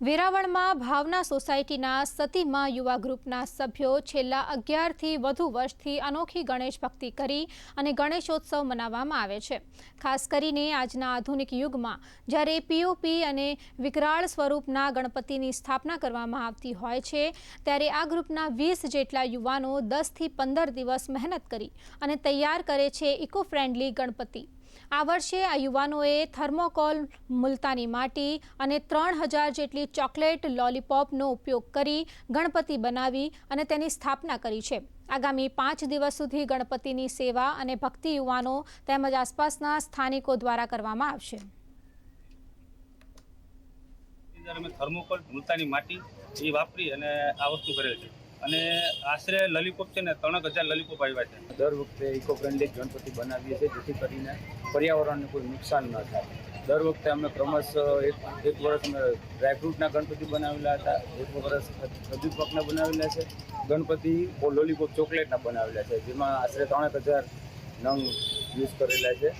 વેરાવળમાં ભાવના સોસાયટીના સતીમાં યુવા ગ્રુપના સભ્યો છેલ્લા અગિયારથી વધુ વર્ષથી અનોખી ગણેશ ભક્તિ કરી અને ગણેશોત્સવ મનાવવામાં આવે છે. ખાસ કરીને આજના આધુનિક યુગમાં જ્યારે પીઓપી અને વિકરાળ સ્વરૂપના ગણપતિની સ્થાપના કરવામાં આવતી હોય છે, ત્યારે આ ગ્રુપના વીસ જેટલા યુવાનો દસથી પંદર દિવસ મહેનત કરી અને તૈયાર કરે છે ઇકો ફ્રેન્ડલી ગણપતિ. આ વર્ષે આ યુવાનોએ થર્મોકોલ મુલતાની માટી અને ત્રણ હજાર જેટલી ચોકલેટ લોલીપોપનો ઉપયોગ કરી ગણપતિ બનાવી અને તેની સ્થાપના કરી છે. આગામી પાંચ દિવસ સુધી ગણપતિની સેવા અને ભક્તિ યુવાનો તેમજ આસપાસના સ્થાનિકો દ્વારા કરવામાં આવશે. અમે થર્મોકોલ મુલતાની માટી એ વાપરી અને આ વસ્તુ કરેલ છે. અને આશરે લલીપોપ છે ને ત્રણ હજાર લલીપોપ આવ્યા છે. દર વખતે ઇકો ફ્રેન્ડલી ગણપતિ બનાવીએ છીએ, જેથી કરીને પર્યાવરણને કોઈ નુકસાન ન થાય. દર વખતે અમે ક્રમશ, એક એક વર્ષ અમે ડ્રાયફ્રૂટના ગણપતિ બનાવેલા હતા, એક વર્ષ ખજૂર પાકના બનાવેલા છે, ગણપતિ લોલીપોપ ચોકલેટના બનાવેલા છે, જેમાં આશરે ત્રણેક હજાર નંગ યુઝ કરેલા છે.